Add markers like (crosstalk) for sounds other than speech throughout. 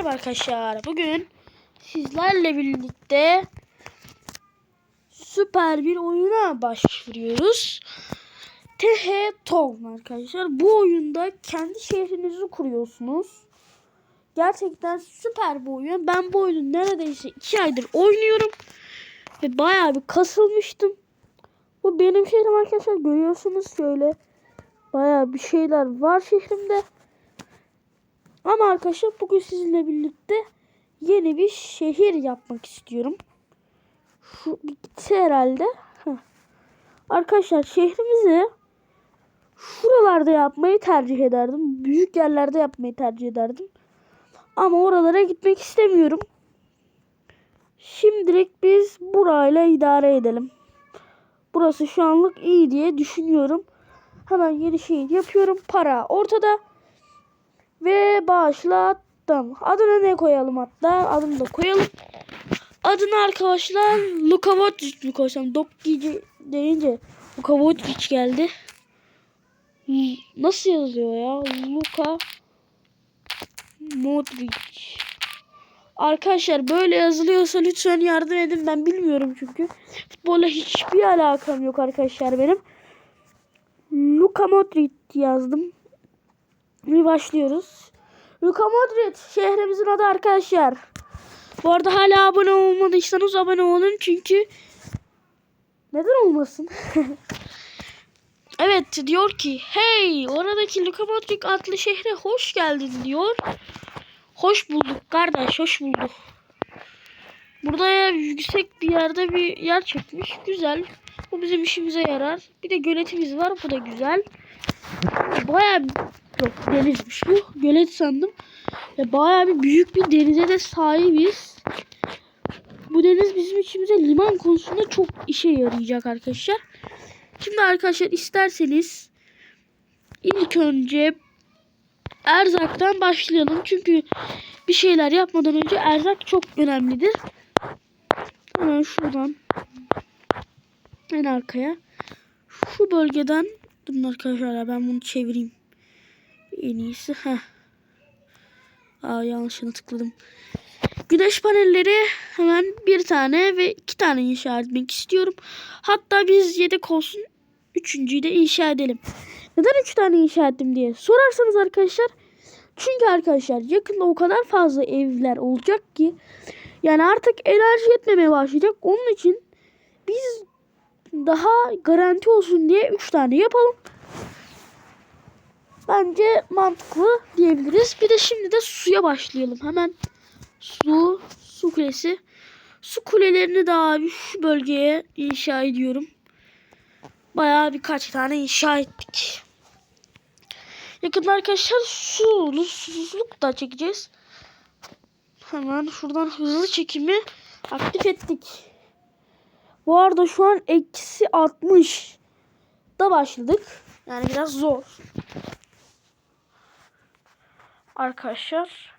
Merhaba arkadaşlar. Bugün sizlerle birlikte süper bir oyuna başlıyoruz. TH Town arkadaşlar. Bu oyunda kendi şehrinizi kuruyorsunuz. Gerçekten süper bir oyun. Ben bu oyunu neredeyse 2 aydır oynuyorum. Ve bayağı bir kasılmıştım. Bu benim şehrim arkadaşlar. Görüyorsunuz şöyle. Bayağı bir şeyler var şehrimde. Ama arkadaşlar bugün sizinle birlikte yeni bir şehir yapmak istiyorum. Şu bitti herhalde. Heh. Arkadaşlar şehrimizi şuralarda yapmayı tercih ederdim. Büyük yerlerde yapmayı tercih ederdim. Ama oralara gitmek istemiyorum. Şimdilik biz burayla idare edelim. Burası şu anlık iyi diye düşünüyorum. Hemen yeni şehir yapıyorum. Para ortada. Ve başlattım. Adını ne koyalım hatta? Adını da koyalım. Adını arkadaşlar Luka Modric mi koysam? Dokkici deyince Luka Modric geldi. Nasıl yazıyor ya? Luka Modric. Arkadaşlar böyle yazılıyorsa lütfen yardım edin. Ben bilmiyorum çünkü. Futbolla hiçbir alakam yok arkadaşlar benim. Luka Modric yazdım. Bir başlıyoruz. Luka Modric şehrimizin adı arkadaşlar. Bu arada hala abone olmadıysanız abone olun çünkü neden olmasın? (laughs) evet diyor ki hey oradaki Luka Modric adlı şehre hoş geldin diyor. Hoş bulduk kardeş hoş bulduk. Burada ya yüksek bir yerde bir yer çekmiş. Güzel. Bu bizim işimize yarar. Bir de göletimiz var. Bu da güzel. Baya yok denizmiş bu. Gölet sandım. Ve baya bir büyük bir denize de sahibiz. Bu deniz bizim içimize liman konusunda çok işe yarayacak arkadaşlar. Şimdi arkadaşlar isterseniz ilk önce erzaktan başlayalım. Çünkü bir şeyler yapmadan önce erzak çok önemlidir. Hemen şuradan en arkaya şu bölgeden durun arkadaşlar ben bunu çevireyim. En iyisi. Heh. Aa yanlışını tıkladım. Güneş panelleri hemen bir tane ve iki tane inşa etmek istiyorum. Hatta biz yedek olsun. Üçüncüyü de inşa edelim. Neden üç tane inşa ettim diye sorarsanız arkadaşlar. Çünkü arkadaşlar yakında o kadar fazla evler olacak ki. Yani artık enerji yetmemeye başlayacak. Onun için biz daha garanti olsun diye üç tane yapalım. Bence mantıklı diyebiliriz. Bir de şimdi de suya başlayalım. Hemen su, su kulesi. Su kulelerini de abi şu bölgeye inşa ediyorum. Bayağı birkaç tane inşa ettik. Yakında arkadaşlar sulu susuzluk da çekeceğiz. Hemen şuradan hızlı çekimi aktif ettik. Bu arada şu an eksi 60 da başladık. Yani biraz zor. Arkadaşlar.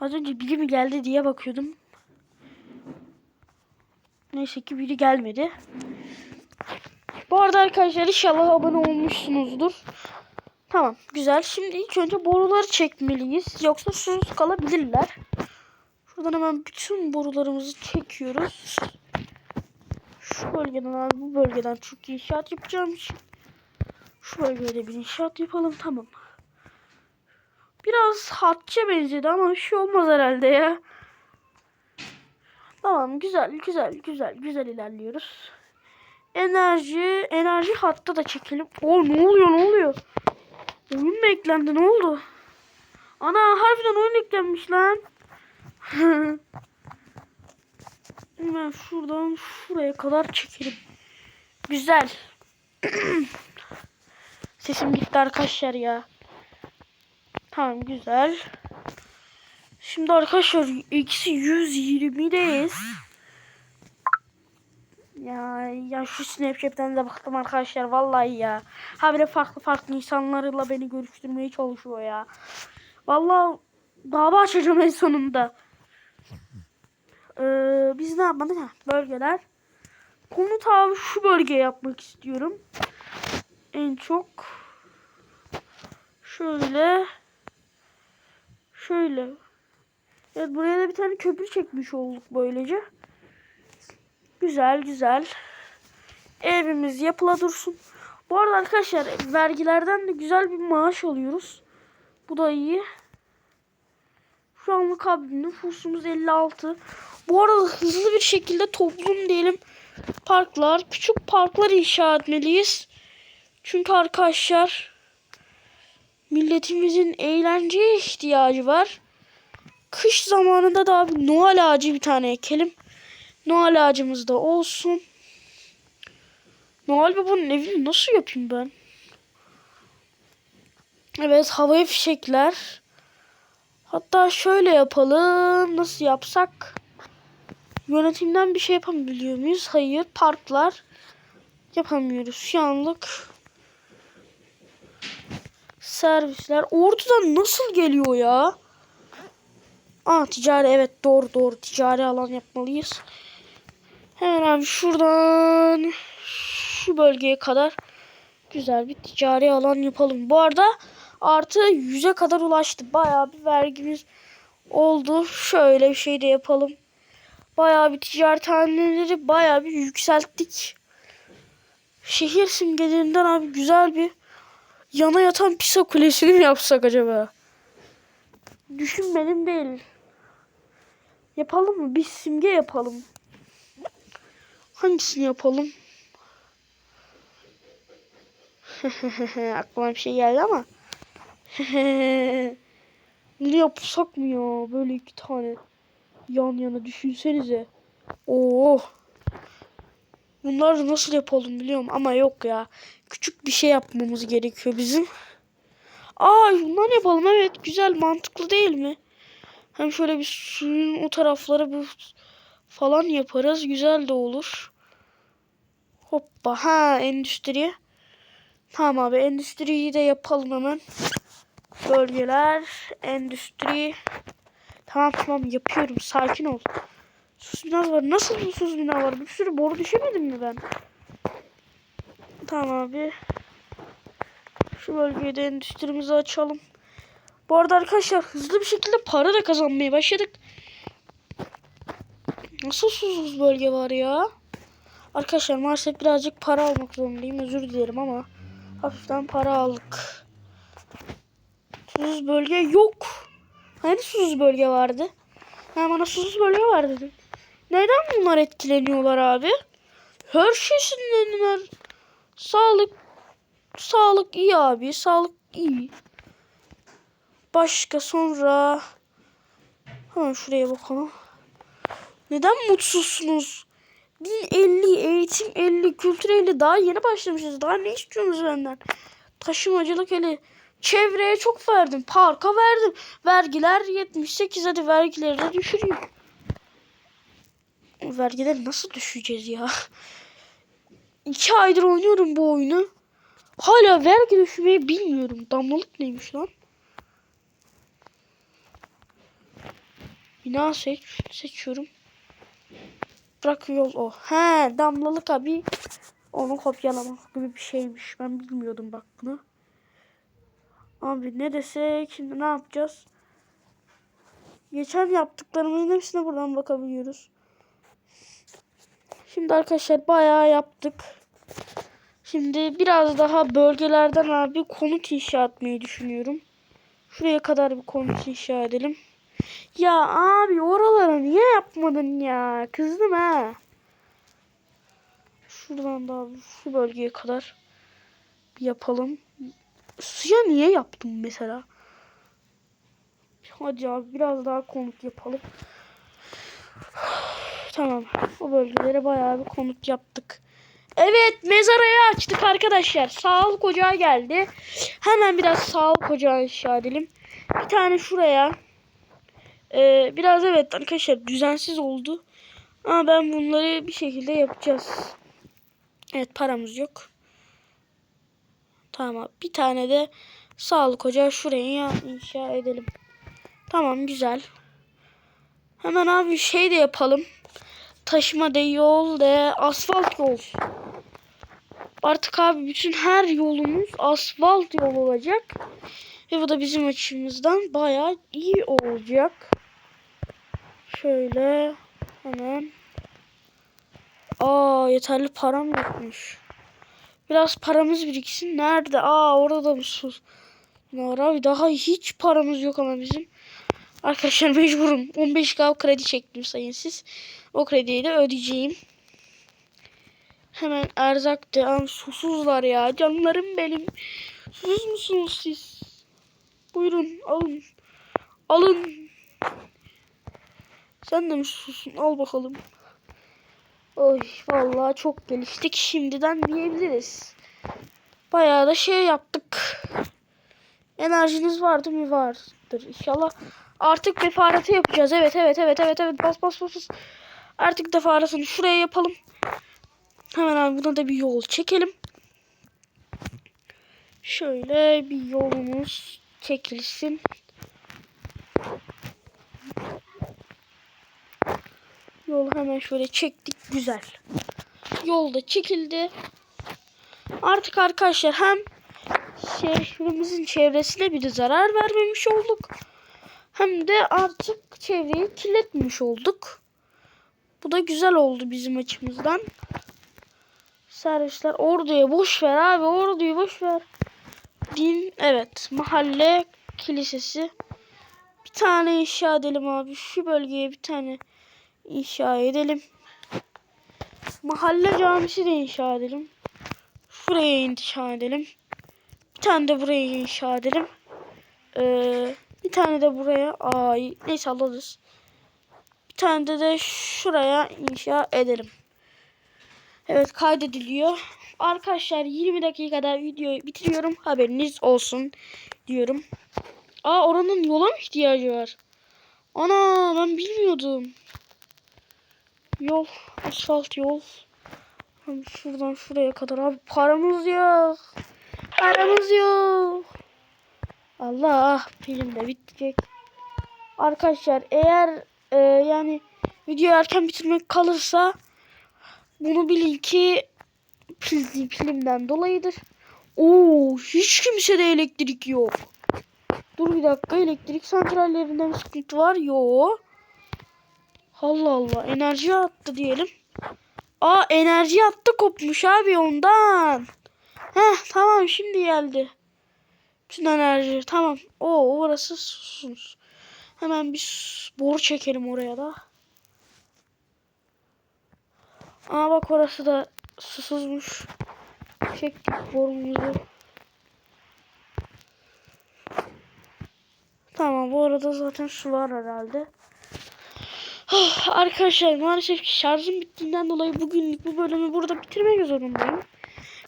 Az önce biri mi geldi diye bakıyordum. Neyse ki biri gelmedi. Bu arada arkadaşlar inşallah abone olmuşsunuzdur. Tamam güzel. Şimdi ilk önce boruları çekmeliyiz. Yoksa susuz kalabilirler. Şuradan hemen bütün borularımızı çekiyoruz. Şu bölgeden abi bu bölgeden çok inşaat yapacağım için. Şu bölgede bir inşaat yapalım tamam. Biraz hatça benzedi ama bir şey olmaz herhalde ya. Tamam güzel güzel güzel güzel ilerliyoruz. Enerji enerji hatta da çekelim. O ne oluyor ne oluyor? Oyun mu eklendi ne oldu? Ana harbiden oyun eklenmiş lan. (laughs) Hemen şuradan şuraya kadar çekelim. Güzel. (clears throat) Sesim gitti arkadaşlar ya. Tamam güzel. Şimdi arkadaşlar ikisi 120'deyiz. Ya ya şu Snapchat'ten de baktım arkadaşlar vallahi ya. Ha böyle farklı farklı insanlarla beni görüştürmeye çalışıyor ya. Vallahi dava açacağım en sonunda. Ee, biz ne yapmadık ha? Bölgeler. Konut abi şu bölgeye yapmak istiyorum. En çok şöyle Şöyle. Evet buraya da bir tane köprü çekmiş olduk böylece. Güzel güzel. Evimiz yapıla dursun. Bu arada arkadaşlar vergilerden de güzel bir maaş alıyoruz. Bu da iyi. Şu anlık abi nüfusumuz 56. Bu arada hızlı bir şekilde toplum diyelim parklar, küçük parklar inşa etmeliyiz. Çünkü arkadaşlar milletimizin eğlenceye ihtiyacı var. Kış zamanında da abi Noel ağacı bir tane ekelim. Noel ağacımız da olsun. Noel Baba'nın evini nasıl yapayım ben? Evet havaya fişekler. Hatta şöyle yapalım. Nasıl yapsak? Yönetimden bir şey yapabiliyor muyuz? Hayır. Parklar yapamıyoruz. Şu anlık servisler. Ordudan nasıl geliyor ya? Aa ticari evet doğru doğru ticari alan yapmalıyız. Hemen abi şuradan şu bölgeye kadar güzel bir ticari alan yapalım. Bu arada artı 100'e kadar ulaştı. Bayağı bir vergimiz oldu. Şöyle bir şey de yapalım. Bayağı bir ticaret haneleri bayağı bir yükselttik. Şehir simgelerinden abi güzel bir yana yatan Pisa Kulesi'ni mi yapsak acaba? Düşünmedim değil. Yapalım mı? Bir simge yapalım. Hangisini yapalım? (laughs) Aklıma bir şey geldi ama. (laughs) ne yapsak mı ya? Böyle iki tane yan yana düşünsenize. Oo. Bunları nasıl yapalım biliyorum ama yok ya. Küçük bir şey yapmamız gerekiyor bizim. Aa bundan yapalım evet güzel mantıklı değil mi? Hem şöyle bir suyun o taraflara bu falan yaparız. Güzel de olur. Hoppa ha endüstri. Tamam abi endüstriyi de yapalım hemen. Bölgeler, endüstri. Tamam tamam yapıyorum sakin ol. Sus var. Nasıl sus bina var? Bir sürü boru düşemedim mi ben? Tamam abi. Şu bölgeye de endüstrimizi açalım. Bu arada arkadaşlar hızlı bir şekilde para da kazanmaya başladık. Nasıl susuz bölge var ya? Arkadaşlar maalesef birazcık para almak zorundayım. Özür dilerim ama hafiften para aldık. Susuz bölge yok. Hani susuz bölge vardı? Ha bana susuz bölge var dedin. Neden bunlar etkileniyorlar abi? Her şey sinirleniyorlar. Sağlık sağlık iyi abi. Sağlık iyi. Başka sonra hemen şuraya bakalım. Neden mutsuzsunuz? Din 50, eğitim 50, kültür 50 daha yeni başlamışız. Daha ne istiyorsunuz benden? Taşımacılık 50. Çevreye çok verdim. Parka verdim. Vergiler 78 hadi vergileri de düşüreyim. Vergileri nasıl düşeceğiz ya? (laughs) İki aydır oynuyorum bu oyunu. Hala vergi düşürmeyi bilmiyorum. Damlalık neymiş lan? Bina seç, seçiyorum. Bırak yol o. He damlalık abi. Onu kopyalamak gibi bir şeymiş. Ben bilmiyordum bak bunu. Abi ne desek şimdi ne yapacağız? Geçen yaptıklarımızın hepsine buradan bakabiliyoruz. Şimdi arkadaşlar bayağı yaptık. Şimdi biraz daha bölgelerden abi konut inşa etmeyi düşünüyorum. Şuraya kadar bir konut inşa edelim. Ya abi oraları niye yapmadın ya? Kızdım ha. Şuradan da şu bölgeye kadar bir yapalım. Suya niye yaptım mesela? Hadi abi biraz daha konut yapalım. Tamam. O bölgelere bayağı bir konut yaptık. Evet mezarayı açtık arkadaşlar. Sağlık ocağı geldi. Hemen biraz sağlık ocağı inşa edelim. Bir tane şuraya. Ee, biraz evet arkadaşlar düzensiz oldu. Ama ben bunları bir şekilde yapacağız. Evet paramız yok. Tamam bir tane de sağlık ocağı şuraya inşa edelim. Tamam güzel. Hemen abi şey de yapalım. Taşıma de yol de asfalt yol. Artık abi bütün her yolumuz asfalt yol olacak. Ve bu da bizim açımızdan bayağı iyi olacak. Şöyle hemen. Aa yeterli param yokmuş. Biraz paramız biriksin. Nerede? Aa orada mısın? Var abi daha hiç paramız yok ama bizim. Arkadaşlar mecburum. 15k kredi çektim sayın siz. O krediyi de ödeyeceğim. Hemen erzak devam. Susuzlar ya. Canlarım benim. Susuz musunuz siz? Buyurun alın. Alın. Sen de mi susuzsun? Al bakalım. Oy vallahi çok geliştik şimdiden diyebiliriz. Bayağı da şey yaptık. Enerjiniz vardı mı? Vardır inşallah. Artık defaratı yapacağız. Evet evet evet evet evet bas bas bas. bas. Artık defaratını şuraya yapalım. Hemen abi buna da bir yol çekelim. Şöyle bir yolumuz çekilsin. Yolu hemen şöyle çektik. Güzel. Yolda çekildi. Artık arkadaşlar hem şehrimizin çevresine bir de zarar vermemiş olduk. Hem de artık çevreyi kirletmemiş olduk. Bu da güzel oldu bizim açımızdan. Servisler orduya boş ver abi orduyu boş ver. Din evet mahalle kilisesi. Bir tane inşa edelim abi. Şu bölgeye bir tane inşa edelim. Mahalle camisi de inşa edelim. Şuraya inşa edelim. Bir tane de buraya inşa edelim. Ee, bir tane de buraya. Ay neyse alırız. Bir tane de de şuraya inşa edelim. Evet kaydediliyor. Arkadaşlar 20 dakikada videoyu bitiriyorum. Haberiniz olsun diyorum. Aa oranın yola mı ihtiyacı var? Ana ben bilmiyordum. Yol, asfalt yol. Şuradan şuraya kadar abi paramız yok. Paramız yok. Allah film de bitecek. Arkadaşlar eğer e, yani videoyu erken bitirmek kalırsa bunu bilin ki pil, pilimden dolayıdır. Oo hiç kimsede elektrik yok. Dur bir dakika elektrik santrallerinde bir sıkıntı var. Yo. Allah Allah enerji attı diyelim. Aa enerji attı kopmuş abi ondan. Heh tamam şimdi geldi. Bütün enerji tamam. Oo orası susuz. Hemen bir boru çekelim oraya da. Aa bak orası da susuzmuş. Çektik borumuzu. Tamam bu arada zaten su var herhalde. Ah, Arkadaşlar maalesef ki şarjım bittiğinden dolayı bugünlük bu bölümü burada bitirmek zorundayım.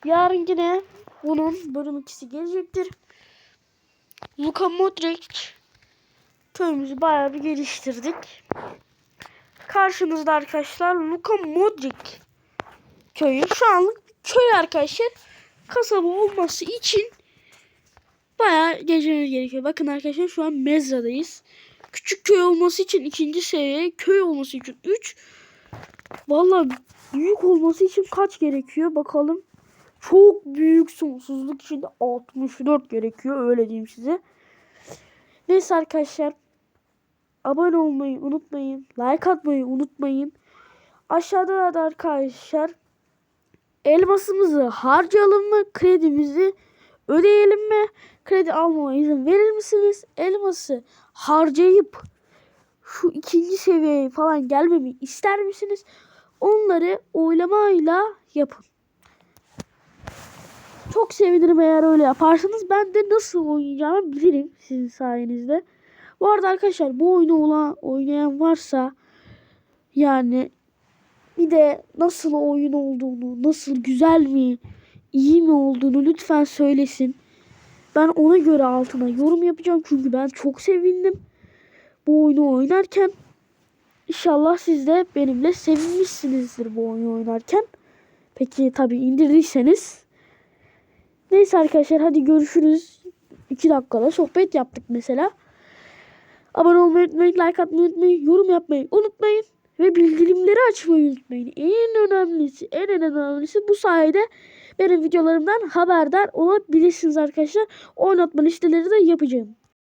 Yarın yine bunun bölüm ikisi gelecektir. Luka Modric köyümüzü bayağı bir geliştirdik. Karşınızda arkadaşlar Luka Modric köyü. Şu anlık köy arkadaşlar. Kasaba olması için bayağı gezmemiz gerekiyor. Bakın arkadaşlar şu an Mezra'dayız. Küçük köy olması için ikinci seviye, köy olması için 3. Vallahi büyük olması için kaç gerekiyor bakalım. Çok büyük sonsuzluk için de 64 gerekiyor öyle diyeyim size. Neyse arkadaşlar. Abone olmayı unutmayın. Like atmayı unutmayın. Aşağıda da arkadaşlar elmasımızı harcayalım mı? Kredimizi ödeyelim mi? Kredi almama izin verir misiniz? Elması harcayıp şu ikinci seviyeye falan gelmemi ister misiniz? Onları oylamayla yapın. Çok sevinirim eğer öyle yaparsanız. Ben de nasıl oynayacağımı bilirim sizin sayenizde. Bu arada arkadaşlar bu oyunu olan oynayan varsa yani bir de nasıl oyun olduğunu, nasıl güzel mi, iyi mi olduğunu lütfen söylesin. Ben ona göre altına yorum yapacağım çünkü ben çok sevindim bu oyunu oynarken. İnşallah siz de benimle sevinmişsinizdir bu oyunu oynarken. Peki tabi indirdiyseniz. Neyse arkadaşlar hadi görüşürüz. 2 dakikada sohbet yaptık mesela. Abone olmayı unutmayın, like atmayı unutmayın, yorum yapmayı unutmayın. Ve bildirimleri açmayı unutmayın. En önemlisi, en en önemlisi bu sayede benim videolarımdan haberdar olabilirsiniz arkadaşlar. Oynatma listeleri de yapacağım.